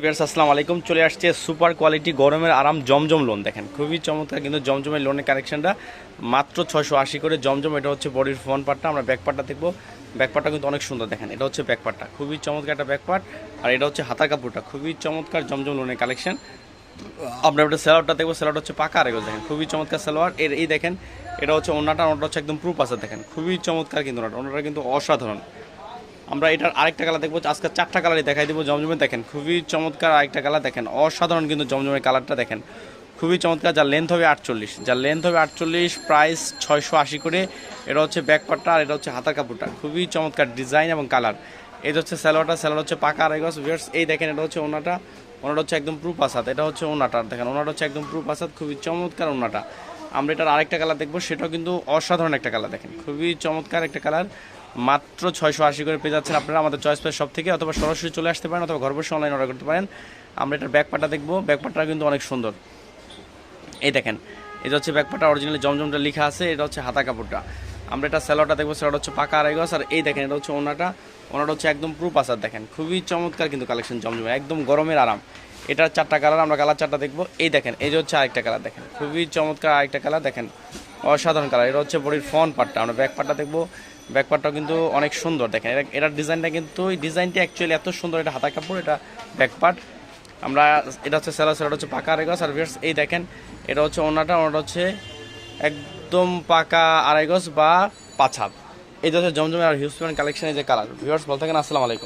Viewers, আসসালামু আলাইকুম। চলে আসছে সুপার কোয়ালিটি গরমের আরাম জমজম লোন দেখেন, খুবই চমৎকার কিন্তু জমজমের লোনের কালেকশনটা মাত্র ছয়শো আশি করে জমজম, এটা হচ্ছে বডির ফ্রন্ট পার্টটা আমরা ব্যাক পার্টটা দেখব। ব্যাক পার্টটা কিন্তু অনেক সুন্দর, দেখেন, এটা হচ্ছে ব্যাক পার্টটা খুবই চমৎকার একটা ব্যাক পার্ট আর এটা হচ্ছে হাতার কাপড়টা। খুবই চমৎকার জমজম লোনের কালেকশন আমরা একটা স্যালোয়ারটা দেখব। স্যালোয়ার হচ্ছে পাকা আরেকো দেখেন, খুবই চমৎকার স্যালোয়ার এর এই দেখেন, এটা হচ্ছে ওনাটা ওনাটা হচ্ছে একদম প্রুফ আছে, দেখেন। খুবই চমৎকার কিন্তু ওনাটা। ওনাটা কিন্তু অসাধারণ। আমরা এটার আরেকটা কালার দেখব, আজকে চারটা কালারই দেখাই দেবো জমজমে দেখেন, খুবই চমৎকার আরেকটা কালার দেখেন, অসাধারণ কিন্তু জমজমের কালারটা দেখেন, খুবই চমৎকার, যার লেন্থ হবে আটচল্লিশ। যার লেন্থ হবে আটচল্লিশ প্রাইস ছয়শো আশি করে, এটা হচ্ছে ব্যাক পার্টটা আর এটা হচ্ছে হাতার কাপড়টা। খুবই চমৎকার ডিজাইন এবং কালার এই হচ্ছে স্যালোয়ারটা স্যালোয়ার হচ্ছে পাকা আড়াইগজ ভিয়ার্স এই দেখেন, এটা হচ্ছে ওনাটা। ওনাটা হচ্ছে একদম প্রুফ আসাদ এটা হচ্ছে ওনাটা। দেখেন, ওনাটা হচ্ছে একদম প্রুফ আসাদ খুবই চমৎকার ওনাটা। আমরা এটার আরেকটা কালার দেখব, সেটাও কিন্তু অসাধারণ একটা কালার দেখেন, খুবই চমৎকার একটা কালার মাত্র ছয়শো আশি করে পেয়ে যাচ্ছেন আপনারা আমাদের চয়েস প্লাস সব থেকে, অথবা সরাসরি চলে আসতে পারেন অথবা ঘর বসে অনলাইন অর্ডার করতে পারেন। আমরা এটার ব্যাক পার্টটা দেখব। ব্যাক পার্টটা কিন্তু অনেক সুন্দর। এই দেখেন এটা হচ্ছে ব্যাকপাটা অরিজিনালি জমজমটা লেখা আছে, এটা হচ্ছে হাতা কাপড়টা। আমরা এটা স্যালোয়ারটা দেখব স্যালোয়ার হচ্ছে পাকা আড়াই গজ। আর এই দেখেন, এটা হচ্ছে ওনাটা। ওনাটা হচ্ছে একদম প্রুফ আসার দেখেন, খুবই চমৎকার কিন্তু কালেকশন জমজমের একদম গরমের আরাম। এটার চারটা কালার আমরা কালার চারটা দেখব। এই দেখেন, এই যে হচ্ছে আরেকটা কালার দেখেন, খুবই চমৎকার আরেকটা কালার দেখেন। অসাধারণ কালার। এটা হচ্ছে বডির ফ্রন্ট পার্টটা। আমরা ব্যাক পার্টটা দেখব। ব্যাক পার্টটাও কিন্তু অনেক সুন্দর, দেখেন। এটা এটার ডিজাইনটা কিন্তু এই ডিজাইনটা অ্যাকচুয়ালি এত সুন্দর, এটা হাতা কাপড়, এটা ব্যাক পার্ট আমরা এটা হচ্ছে স্যালো স্যালোটা হচ্ছে পাকা আড়াই গজ। আর ভিউয়ার্স এই দেখেন, এটা হচ্ছে ওনাটা ওনাটা হচ্ছে একদম পাকা আড়াই গজ বা পাছাপ। এই হচ্ছে জমজমের আর হিউজ কালেকশনের যে কালার ভিউয়ার্স বলতে থাকেন, আসসালামু আলাইকুম।